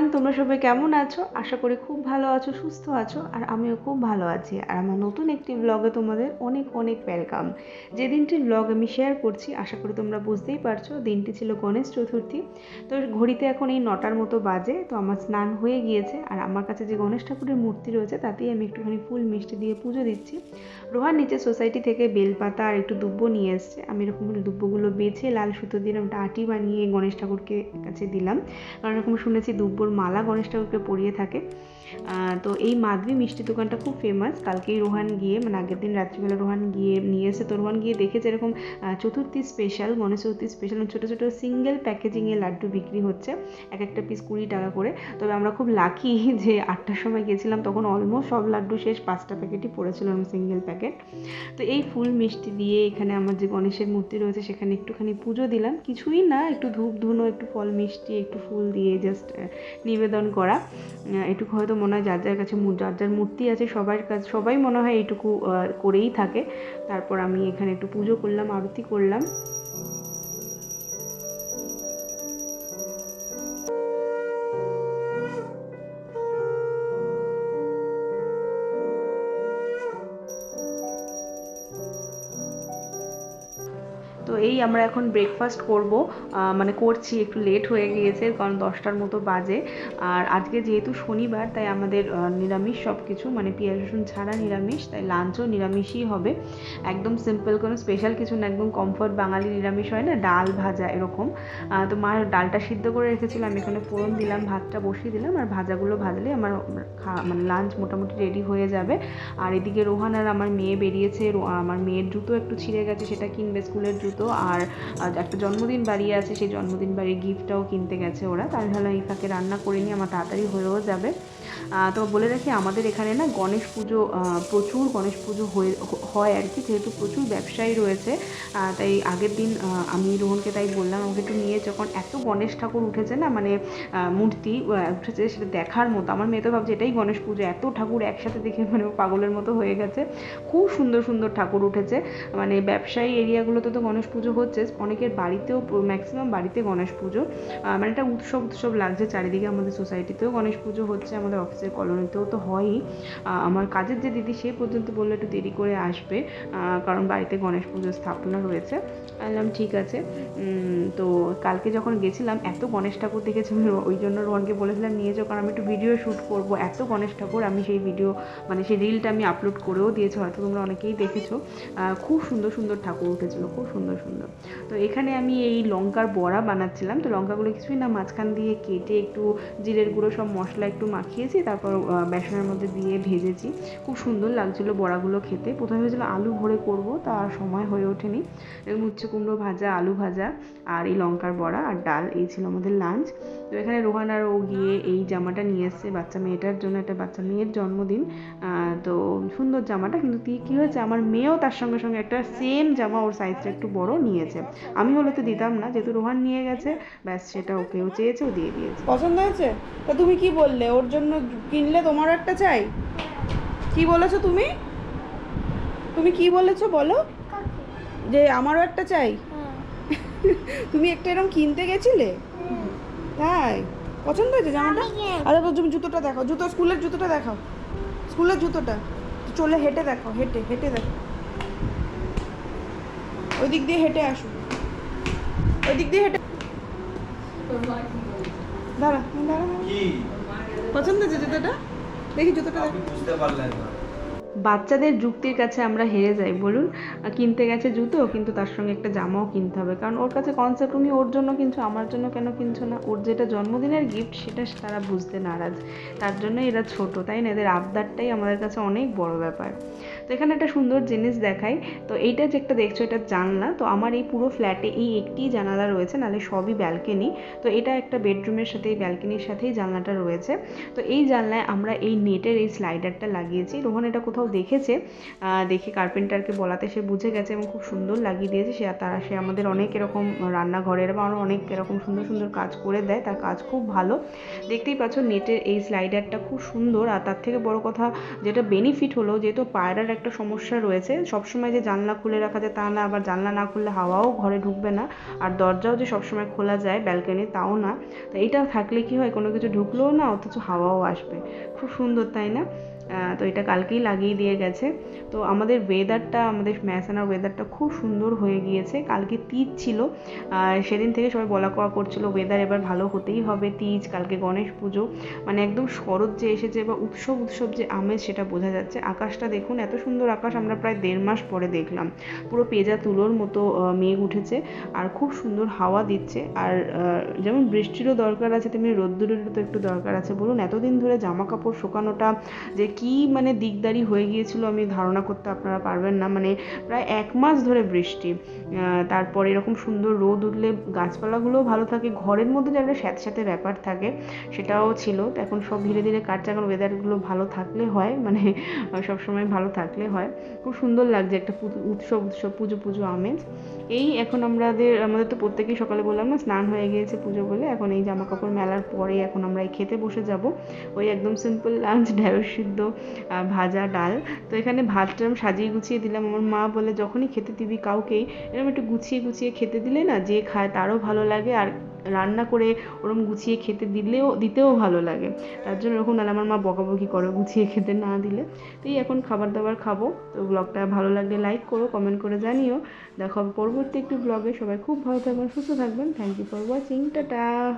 Everyone তোমরা সবাই কেমন আছো? আশা করি খুব ভালো আছো, সুস্থ আছো, আর আমিও খুব ভালো আছি। আর আমার নতুন একটি ব্লগে তোমাদের অনেক অনেক ওয়েলকাম যে দিনটির ব্লগ আমি শেয়ার করছি, আশা করি তোমরা বুঝতেই পারছ, দিনটি ছিল গণেশ চতুর্থী। তো ঘড়িতে এখন এই নটার মতো বাজে, তো আমার স্নান হয়ে গিয়েছে, আর আমার কাছে যে গণেশ ঠাকুরের মূর্তি রয়েছে, তাতেই আমি একটুখানি ফুল মিষ্টি দিয়ে পুজো দিচ্ছি। রোহার নিচে সোসাইটি থেকে বেলপাতা আর একটু দুব্বো নিয়ে এসছে। আমি এরকম দুব্বোগুলো বেছে, লাল সুতো দিয়ে একটা আটি বানিয়ে গণেশ ঠাকুরকে কাছে দিলাম। কারণ এরকম শুনেছি দুব্বর মালা গণেশ ঠাকুরকে পরিয়ে থাকে। তো এই মাধবী মিষ্টি দোকানটা খুব ফেমাস কালকেই রোহান গিয়ে মানে আগের দিন রাত্রিবেলা রোহান গিয়ে নিয়ে এসে তো রোহান গিয়ে দেখেছে এরকম চতুর্থী স্পেশাল গণেশ চতুর্থী স্পেশাল ছোটো ছোটো সিঙ্গেল প্যাকেজিংয়ে লাড্ডু বিক্রি হচ্ছে, এক একটা পিস কুড়ি টাকা করে। তবে আমরা খুব লাকি যে আটটার সময় গেছিলাম তখন অলমোস্ট সব লাড্ডু শেষ, পাঁচটা প্যাকেটই পড়েছিল সিঙ্গেল প্যাকেট তো এই ফুল মিষ্টি দিয়ে এখানে আমার যে গণেশের মূর্তি রয়েছে, সেখানে একটুখানি পুজো দিলাম। কিছুই না, একটু ধূপ ধুনো, একটু ফল মিষ্টি, একটু ফুল দিয়ে জাস্ট নিবেদন করা। এটুকু হয়তো মনে হয় যার যার কাছে যার যার মূর্তি আছে, সবার কাছে সবাই মনে হয় এইটুকু করেই থাকে। তারপর আমি এখানে একটু পুজো করলাম, আরতি করলাম। তো এই আমরা এখন ব্রেকফাস্ট করব। মানে করছি, একটু লেট হয়ে গিয়েছে, কারণ দশটার মতো বাজে। আর আজকে যেহেতু শনিবার, তাই আমাদের নিরামিষ সব কিছু মানে পেঁয়াজ, রসুন ছাড়া নিরামিষ, তাই লাঞ্চও নিরামিষই হবে। একদম সিম্পল কোনো স্পেশাল কিছু না, একদম কমফর্ট বাঙালি নিরামিষ হয় না, ডাল ভাজা এরকম। তো মা ডালটা সিদ্ধ করে রেখেছিল, আমি এখানে ফোড়ন দিলাম, ভাতটা বসিয়ে দিলাম, আর ভাজাগুলো ভাজলে আমার মানে লাঞ্চ মোটামুটি রেডি হয়ে যাবে। আর এদিকে রোহান আর আমার মেয়ে বেরিয়েছে আমার মেয়ের জুতো একটু ছিঁড়ে গেছে, সেটা কিনবে, স্কুলের জুতো। আর আর একটা জন্মদিন বাড়ি আছে, সেই জন্মদিন বাড়ির গিফটটাও কিনতে গেছে ওরা। তাই ভাবলাম এই ফাঁকে রান্না করে নিয়ে আমার তাড়াতাড়ি হয়েও যাবে। তো বলে রাখি, আমাদের এখানে না গণেশ পুজো প্রচুর গণেশ পুজো হয়ে হয় আর কি, যেহেতু প্রচুর ব্যবসায়ী রয়েছে। তাই আগের দিন আমি রোহনকে তাই বললাম, আমাকে একটু নিয়ে যখন এত গণেশ ঠাকুর উঠেছে না মানে মূর্তি উঠেছে সেটা দেখার মতো। আমার মেয়ে তো ভাবছে এটাই গণেশ পুজো, এত ঠাকুর একসাথে দেখে মানে পাগলের মতো হয়ে গেছে। খুব সুন্দর সুন্দর ঠাকুর উঠেছে। মানে ব্যবসায়ী এরিয়াগুলোতে তো গণেশ পুজো হচ্ছে অনেকের বাড়িতেও ম্যাক্সিমাম বাড়িতে গণেশ পুজো। মানে একটা উৎসব উৎসব লাগছে চারিদিকে আমাদের সোসাইটিতেও গণেশ পুজো হচ্ছে আমাদের অফিসের কলোনিতেও তো হয়ই। আমার কাজের যে দিদি, সে পর্যন্ত বলল একটু দেরি করে আসবে কারণ বাড়িতে গণেশ পুজোর স্থাপনা রয়েছে। বললাম, ঠিক আছে। তো কালকে যখন গেছিলাম, এত গণেশ ঠাকুর দেখেছি, আমি ওই জন্য রোহনকে বলেছিলাম, নিয়ে যাও, কারণ আমি একটু ভিডিও শ্যুট করব। এত গণেশ ঠাকুর, আমি সেই ভিডিও মানে সেই রিলটা আমি আপলোড করেও দিয়েছি, হয়তো তোমরা অনেকেই দেখেছ। খুব সুন্দর সুন্দর ঠাকুর উঠেছিল, খুব সুন্দর সুন্দর। তো এখানে আমি এই লঙ্কার বড়া বানাচ্ছিলাম। তো লঙ্কাগুলো কিছুই না, মাঝখান দিয়ে কেটে একটু জিরের গুঁড়ো সব মশলা একটু মাখিয়েছি, তারপর বেসনের মধ্যে দিয়ে ভেজেছি। খুব সুন্দর লাগছিল বড়াগুলো খেতে। প্রথমে ভেবেছিলাম আলু ভরে করব তার সময় হয়ে ওঠেনি। এরকম উচ্ছে কুমড়ো ভাজা, আলু ভাজা আর এই লঙ্কার বড়া আর ডাল, এই ছিল আমাদের লাঞ্চ তো এখানে রোহান আর ও গিয়ে এই জামাটা নিয়ে এসছে বাচ্চা মেয়েটার জন্য একটা বাচ্চা মেয়ের জন্মদিন। তো সুন্দর জামাটা, কিন্তু কী হয়েছে, আমার মেয়েও তার সঙ্গে সঙ্গে একটা সেম জামা ওর সাইজটা একটু বড় নিয়েছে। আমি হলে তো দিতাম না যেহেতু রোহান নিয়ে গেছে ব্যাস সেটা ওকেও চেয়েছে ও দিয়ে দিয়েছে। পছন্দ হয়েছে? তা তুমি কি বললে? ওর জন্য কিনলে তোমারও একটা চাই। কি বলেছ তুমি? তুমি কি বলেছ বলো? যে আমারও একটা চাই। তুমি একটা এরকম কিনতে গেছিলে? তাই? পছন্দ হয়েছে জামাটা? আচ্ছা তুমি জুতোটা দেখো জুতো স্কুলের জুতোটা দেখাও। স্কুলের জুতোটা। চলে হেঁটে দেখো হেঁটে হেঁটে দেখো ওই দিক দিয়ে হেঁটে আসো। ওই দিক দিয়ে হেঁটে দাঁড়া দাঁড়া। পছন্দ হয়েছে জুতোটা? দেখি জুতোটা বুঝতে পারলেন না। বাচ্চাদের যুক্তির কাছে আমরা হেরে যাই বলুন। কিনতে গেছে জুতো কিন্তু তার সঙ্গে একটা জামাও কিনতে হবে। কারণ ওর কাছে কনসেপ্ট উনি ওর জন্য কিনছো আমার জন্য কেন কিনছো না? ওর যেটা জন্মদিনের গিফট সেটা তারা বুঝতে নারাজ। তার জন্য এরা ছোট তাই না? এদের আবদারটাই আমাদের কাছে অনেক বড় ব্যাপার। তো এখানে একটা সুন্দর জিনিস দেখাই। তো এইটা যে একটা দেখছ, এটা জানলা। তো আমার এই পুরো ফ্ল্যাটে এই একটি জানালা রয়েছে, নাহলে সবই ব্যালকনি। তো এটা একটা বেডরুমের সাথে, এই ব্যালকনির সাথেই জানলাটা রয়েছে। তো এই জানলায় আমরা এই নেটের এই স্লাইডারটা লাগিয়েছি। রোহন এটা কোথাও দেখেছে? দেখে কার্পেন্টারকে বলাতে সে বুঝে গেছে এবং খুব সুন্দর লাগিয়ে দিয়েছে। সে তারা, সে আমাদের অনেক এরকম রান্নাঘরের বা আরও অনেক এরকম সুন্দর সুন্দর কাজ করে দেয়। তার কাজ খুব ভালো। দেখতেই পাচ্ছ, নেটের এই স্লাইডারটা খুব সুন্দর। আর তার থেকে বড় কথা, যেটা বেনিফিট হলো, যেহেতু পায়রার একটা সমস্যা রয়েছে। সবসময় যে জানলা খুলে রাখা যায় তা না, আবার জানলা না খুললে হাওয়াও ঘরে ঢুকবে না। আর দরজাও যে সবসময় খোলা যায় ব্যালকনি তাও না। তো এটা থাকলে কি হয়, কোনো কিছু ঢুকলেও না, অথচ হাওয়াও আসবে। খুব সুন্দর, তাই না? তো এটা কালকেই লাগিয়ে দিয়ে গেছে। তো আমাদের ওয়েদারটা আমাদের ম্যাসানার ওয়েদারটা খুব সুন্দর হয়ে গিয়েছে। কালকে তীজ ছিল। সেদিন থেকে সবাই বলা কওয়া করছিল ওয়েদার এবার ভালো হতেই হবে তীজ, কালকে গণেশ পুজো। মানে একদম শরৎ যে এসেছে বা উৎসব উৎসব যে আমেজ, সেটা বোঝা যাচ্ছে। আকাশটা দেখুন, এত সুন্দর আকাশ আমরা প্রায় দেড় মাস পরে দেখলাম। পুরো পেজা তুলোর মতো মেঘ উঠেছে আর খুব সুন্দর হাওয়া দিচ্ছে। আর যেমন বৃষ্টিরও দরকার আছে, তেমনি রোদ্দুরেরও তো একটু দরকার আছে। বলুন, এতদিন ধরে জামা কাপড় শুকানোটা যে কি মানে দিকদারি হয়ে গিয়েছিল আমি ধারণা করতে আপনারা পারবেন না। মানে প্রায় এক মাস ধরে বৃষ্টি। তারপর এরকম সুন্দর রোদ উঠলে গাছপালাগুলোও ভালো থাকে, ঘরের মধ্যে যে একটা স্যাঁতস্যাঁতে ব্যাপার থাকে, সেটাও ছিল। এখন সব ধীরে ধীরে কাটছে এখন ওয়েদারগুলো ভালো থাকলে হয় মানে সব সময় ভালো থাকলে হয়। খুব সুন্দর লাগছে একটা উৎসব উৎসব, পুজো পুজো আমেজ। এই এখন আমাদের আমাদের তো প্রত্যেকেই সকালে বললাম না, স্নান হয়ে গিয়েছে পুজো বলে। এখন এই জামা কাপড় মেলার পরে এখন আমরা এই খেতে বসে যাব। ওই একদম সিম্পল লাঞ্চ ঢেঁড়স সিদ্ধ ভাজা, ডাল। তো এখানে ভাতটা আমি সাজিয়ে গুছিয়ে দিলাম। আমার মা বলে, যখনই খেতে দিবি কাউকেই এরকম একটু গুছিয়ে গুছিয়ে খেতে দিলে না যে খায় তারও ভালো লাগে। আর রান্না করে ওরম গুছিয়ে খেতে দিলেও, দিতেও ভালো লাগে। তার জন্য ওরকম নাহলে আমার মা বকাবকি করো গুছিয়ে খেতে না দিলে। তো এই এখন খাবার দাবার খাব। তো ব্লগটা ভালো লাগলে লাইক করো কমেন্ট করে জানিও। দেখো পরবর্তী একটি ব্লগে। সবাই খুব ভালো থাকবেন, সুস্থ থাকবেন। Thank you for watching tata!